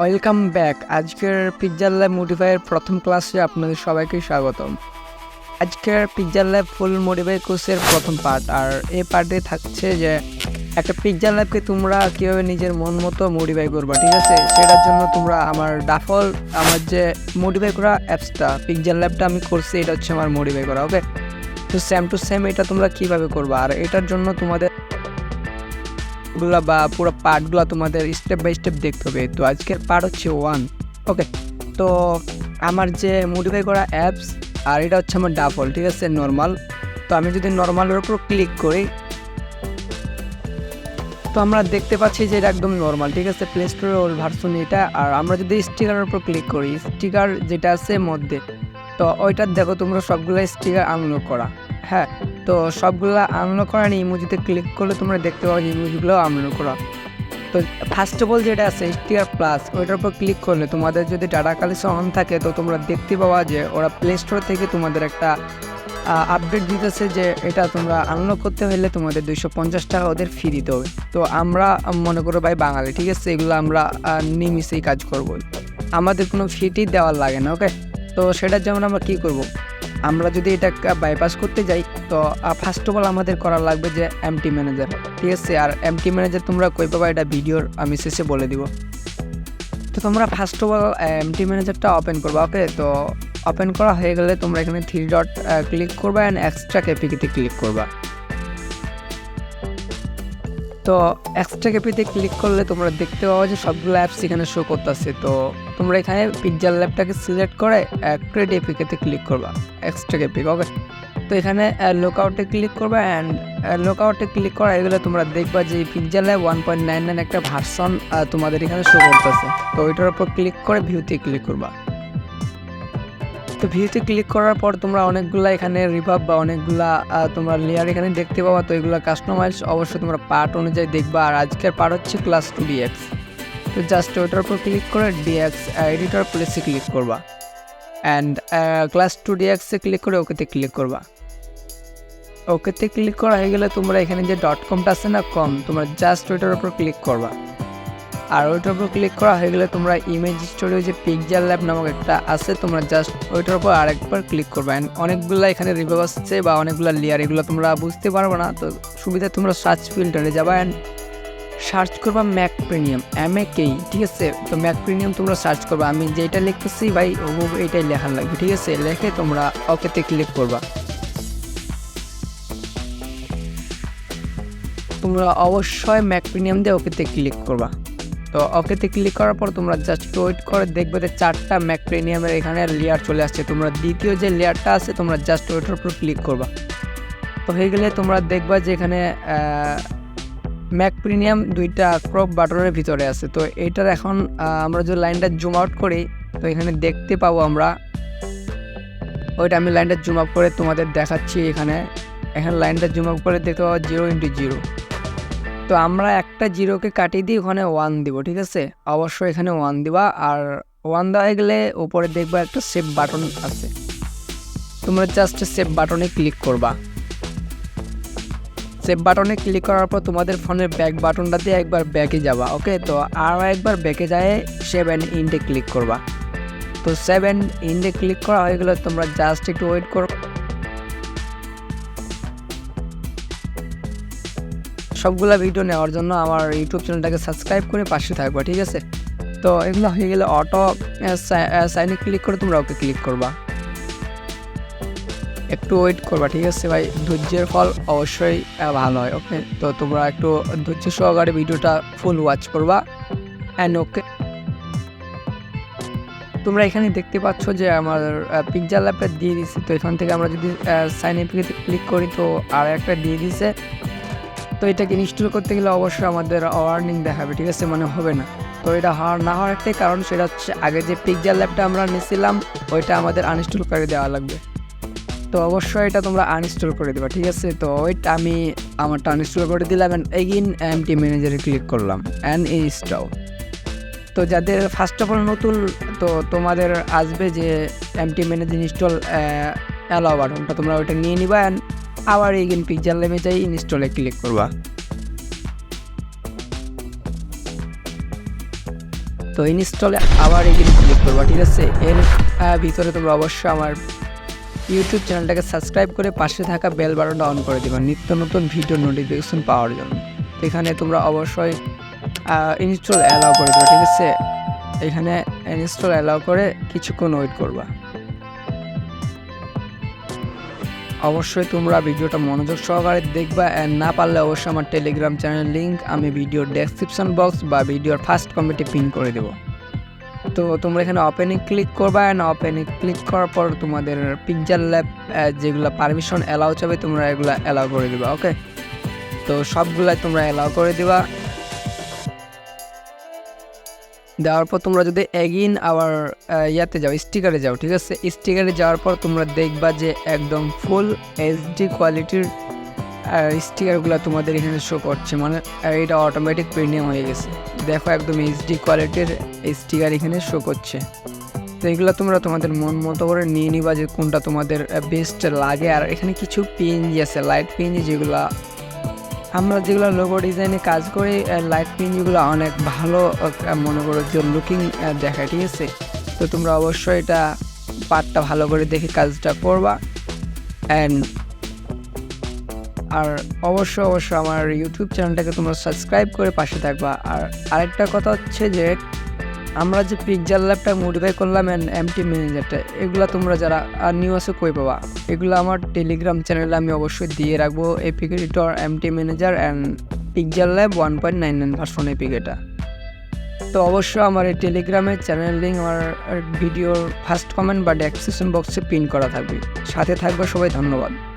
Welcome back আজকের পিৎজার lab মডিফাইয়ের প্রথম ক্লাসে আপনাদের সবাইকে স্বাগতম। আজকের পিৎজার ল্যাব ফুল মডিফাই কোর্সের প্রথম পার্ট আর এই পার্টে থাকছে যে, একটা পিৎজার ল্যাবকে তোমরা কীভাবে নিজের মন মতো মডিফাই করবা, ঠিক আছে? সেটার জন্য তোমরা আমার ডাফল, আমার যে মডিফাই করা অ্যাপসটা পিৎজার ল্যাবটা আমি করছি, এটা হচ্ছে আমার মডিফাই করা ওকে তো সেম টু সেম এটা তোমরা কীভাবে করবা? আর এটার জন্য তোমাদের গুলা বা পুরো পার্টগুলো তোমাদের স্টেপ বাই স্টেপ দেখতে হবে। তো আজকের পার্ট হচ্ছে ওয়ান ওকে তো আমার যে মডিফাই করা অ্যাপস আর এটা হচ্ছে আমার ডাবল ঠিক আছে? নর্মাল তো আমি যদি নর্মালের উপর ক্লিক করি, তো আমরা দেখতে পাচ্ছি যে এটা একদম নর্মাল ঠিক আছে? প্লে স্টোরের ওল্ড ভার্সন এটা, আর আমরা যদি স্টিকারের উপর ক্লিক করি স্টিকার যেটা আছে মধ্যে, তো ওইটার দেখো তোমরা সবগুলো স্টিকার আনলক করা। হ্যাঁ তো সবগুলো আনলক করা নিয়ে ইমোজিতে ক্লিক করলে তোমরা দেখতে পাবে ইমোজিগুলো আনলক করা। তো ফার্স্ট অফ অল যেটা আছে স্টিকার প্লাস ওইটার উপর ক্লিক করলে তোমাদের যদি ডাটা কালেকশন অন থাকে, তো তোমরা দেখতে পাওয়া যে ওরা প্লে স্টোর থেকে তোমাদের একটা আপডেট দিতেছে যে এটা তোমরা আনলক করতে হলে তোমাদের দুইশো পঞ্চাশ টাকা ওদের ফি দিতে হবে। তো আমরা মনে করো ভাই বাঙালি, ঠিক আছে? এগুলো আমরা নিমিশেই কাজ করব। আমাদের কোনো ফিটি দেওয়ার লাগে না ওকে তো সেটার যেমন আমরা কী করব? আমরা যদি এটা বাইপাস করতে যাই, তো ফার্স্ট অফ অল আমাদের করা লাগবে যে এমটি ম্যানেজার ঠিক আছে? আর এমটি ম্যানেজার তোমরা কই পাবা? এটা ভিডিওর, আমি শেষে বলে দিব। তো তোমরা ফার্স্ট অফ অল এমটি ম্যানেজারটা ওপেন করবা ওকে তো ওপেন করা হয়ে গেলে তোমরা এখানে থ্রি ডট ক্লিক করবা অ্যান্ড এক্সট্রা ক্যাপিকিতে ক্লিক করবা। তো এক্সট্রা ক্যাপিতে ক্লিক করলে তোমরা দেখতে পাবো যে সবগুলো অ্যাপস এখানে শো করতেছে। তো তোমরা এখানে পিকজার ল্যাবটাকে সিলেক্ট করে ক্রেড এপিকেতে ক্লিক করবা এক্সট্রা ক্যাপিক ওকে তো এখানে লোকআউটে ক্লিক করবা অ্যান্ড লোকআউটে ক্লিক করা এগুলো তোমরা দেখবা যে picture lab one point nine nine একটা ভার্সন তোমাদের এখানে শো করতেছে। তো ওইটার উপর ক্লিক করে ভিউতে ক্লিক করবা। তো ভিউতে ক্লিক করার পর তোমরা অনেকগুলা এখানে রিভাব বা অনেকগুলা তোমরা লেয়ার এখানে দেখতে পাবা। তো এগুলো কাস্টমাইজ অবশ্যই তোমরা পার্ট অনুযায়ী দেখবা। আর আজকের পার্ট হচ্ছে ক্লাস টু ডিএক্স তো জাস্ট ওইটার উপর ক্লিক করে ডিএক্স এডিটর প্লেসে ক্লিক করবা। অ্যান্ড ক্লাস টু ডিএক্সে ক্লিক করে ওকেতে ক্লিক করবা। ওকেতে ক্লিক করা হয়ে গেলে তোমরা এখানে যে ডট কমটা আছে না কম তোমরা জাস্ট ওইটার উপর ক্লিক করবা। আর ওইটার উপর ক্লিক করা হয়ে গেলে তোমরা ইমেজ স্টোরিও যে পিকজার ল্যাব নামক একটা আছে, তোমরা জাস্ট ওইটার উপর আরেকবার ক্লিক করবে। অ্যান্ড অনেকগুলো এখানে রিভিউ আসছে বা অনেকগুলো লেয়ার এগুলো তোমরা বুঝতে পারবে না। তো সুবিধা তোমরা সার্চ ফিল্টারে যাবা অ্যান্ড সার্চ করবা ম্যাক প্রিমিয়াম এম এ কেই ঠিক আছে? তো ম্যাক প্রিমিয়াম তোমরা সার্চ করবা। আমি যেটা লিখতেছি ভাই ও এটাই লেখার লাগবে, ঠিক আছে? লেখে তোমরা ওকেতে ক্লিক করবা। তোমরা অবশ্যই ম্যাক প্রিমিয়াম দিয়ে ওকেতে ক্লিক করবা। তো ওকেতে ক্লিক করার পর তোমরা জাস্ট ওয়েট করে দেখবে যে চারটা ম্যাক প্রিমিয়ামের এখানে লেয়ার চলে আসছে। তোমরা দ্বিতীয় যে লেয়ারটা আছে, তোমরা জাস্ট ওইটার উপর ক্লিক করবা। তো হয়ে গেলে তোমরা দেখবা যে এখানে ম্যাক প্রিমিয়াম দুইটা ক্রপ বাটনের ভিতরে আছে। তো এটার এখন আমরা যদি লাইনটা জুম আউট করি, তো এখানে দেখতে পাবো আমরা, ওইটা আমি লাইনটা জুম আপ করে তোমাদের দেখাচ্ছি এখানে। এখানে লাইনটা জুম আপ করে দেখতে পাবো জিরো ইন্টু জিরো তো আমরা একটা জিরোকে কাটিয়ে দিই ওখানে ওয়ান দিব, ঠিক আছে? অবশ্যই এখানে ওয়ান দিবা, আর ওয়ান দেওয়া হয়ে গেলে উপরে দেখবা একটা সেভ বাটন আছে। তোমরা জাস্ট সেভ বাটনে ক্লিক করবা। সেভ বাটনে ক্লিক করার পর তোমাদের ফোনের ব্যাক বাটনটা দিয়ে একবার ব্যাকে যাবা ওকে তো আরও একবার ব্যাকে যায় সেভেন ইন্ডে ক্লিক করবা। তো সেভেন ইন্ডে ক্লিক করা হয়ে গেলে তোমরা জাস্ট একটু ওয়েট করো। সবগুলা ভিডিও নেওয়ার জন্য আমার ইউটিউব চ্যানেলটাকে সাবস্ক্রাইব করে পাশে থাকবা, ঠিক আছে? তো এগুলো হয়ে গেলে অটো সাইনে ক্লিক করে তোমরা ওকে ক্লিক করবা। একটু ওয়েট করবা, ঠিক আছে? ভাই, ধৈর্যের ফল অবশ্যই ভালো হয় ওকে তো তোমরা একটু ধৈর্য সহকারে ভিডিওটা ফুল ওয়াচ করবা। অ্যান্ড ওকে তোমরা এখানে দেখতে পাচ্ছ যে আমার পিকজা ল্যাপটা দিয়ে দিচ্ছে তো এখান থেকে আমরা যদি সাইন এপিতে ক্লিক করি, তো আর একটা দিয়ে দিছে তো এটাকে ইনস্টল করতে গেলে অবশ্যই আমাদের ওয়ার্নিং দেখাবে, ঠিক আছে? মানে হবে না। তো এটা হওয়ার না হওয়ার একটাই কারণ, সেটা হচ্ছে আগে যে পিকজার ল্যাবটা আমরা নিয়েছিলাম, ওইটা আমাদের আনইনস্টল করে দেওয়া লাগবে। তো অবশ্যই এটা তোমরা আনইনস্টল করে দেবা, ঠিক আছে? তো ওইটা আমি আমারটা আনইনস্টল করে দিলাম অ্যান্ড এগিন এমটি ম্যানেজারে ক্লিক করলাম অ্যান্ড ইনস্টল তো যাদের ফার্স্ট অফ অল নতুন, তো তোমাদের আসবে যে এমটি ম্যানেজার ইনস্টল অ্যালাও বাটনটা তোমরা ওইটা নিয়ে নিবা অ্যান্ড আবার এগিন পিকচার লেমে যাই ইনস্টলে ক্লিক করবা। তো ইনস্টলে আবার এখানে ক্লিক করবা, ঠিক আছে? এর ভিতরে তোমরা অবশ্যই আমার ইউটিউব চ্যানেলটাকে সাবস্ক্রাইব করে পাশে থাকা বেল বাটনটা অন করে দেবা, নিত্য নতুন ভিডিও নোটিফিকেশন পাওয়ার জন্য। এখানে তোমরা অবশ্যই ইনস্টল অ্যালাউ করে দেবে, ঠিক আছে? এখানে ইনস্টল অ্যালাউ করে কিছুক্ষণ ওয়েট করবা। অবশ্যই তোমরা ভিডিওটা মনোযোগ সহকারে দেখবা অ্যান্ড না পারলে অবশ্যই আমার টেলিগ্রাম চ্যানেল লিঙ্ক আমি ভিডিওর ডেসক্রিপশন বক্স বা ভিডিওর ফার্স্ট কমেন্টে পিন করে দেবো। তো তোমরা এখানে ওপেনে ক্লিক করবা অ্যান্ড ওপেনে ক্লিক করার পর তোমাদের পিকচার ল্যাব যেগুলো পারমিশন অ্যালাউ চাবে তোমরা এগুলো অ্যালাউ করে দিবা ওকে তো সবগুলাই তোমরা অ্যালাউ করে দিবা। দেওয়ার পর তোমরা যদি এগিন আবার ইয়াতে যাও স্টিকারে যাও, ঠিক আছে? স্টিকারে যাওয়ার পর তোমরা দেখবা যে একদম ফুল এইচডি কোয়ালিটির স্টিকারগুলো তোমাদের এখানে শো করছে। মানে এটা অটোমেটিক প্রিমিয়াম হয়ে গেছে। দেখো একদম এইচডি কোয়ালিটির স্টিকার এখানে শো করছে। তো এগুলো তোমরা তোমাদের মন মতো করে নিয়ে নিবা যে কোনটা তোমাদের বেস্ট লাগে। আর এখানে কিছু পিএনজি আছে লাইট পিএনজি যেগুলো আমরা যেগুলো লোগো ডিজাইনে কাজ করি লাইট পিনগুলো অনেক ভালো মনে করো যে লুকিং দেখা ঠিক আছে? তো তোমরা অবশ্যই এটা পার্টটা ভালো করে দেখে কাজটা করবা। অ্যান্ড আর অবশ্য অবশ্য আমার ইউটিউব চ্যানেলটাকে তোমরা সাবস্ক্রাইব করে পাশে থাকবা। আর আরেকটা কথা হচ্ছে যে আমরা যে পিকজার ল্যাবটা মডিফাই করলাম অ্যান্ড এমটি ম্যানেজারটা এগুলো তোমরা যারা আর নিউ আছে কই পাবা? এগুলো আমার টেলিগ্রাম চ্যানেলে আমি অবশ্যই দিয়ে রাখব APK editor MT manager and picture lab one point nine nine version APK এটা তো অবশ্যই আমার এই টেলিগ্রামের চ্যানেল লিঙ্ক আমার ভিডিওর ফার্স্ট কমেন্ট বা ডেসক্রিপশন বক্সে পিন করা থাকবে। সাথে থাকবে সবাই, ধন্যবাদ।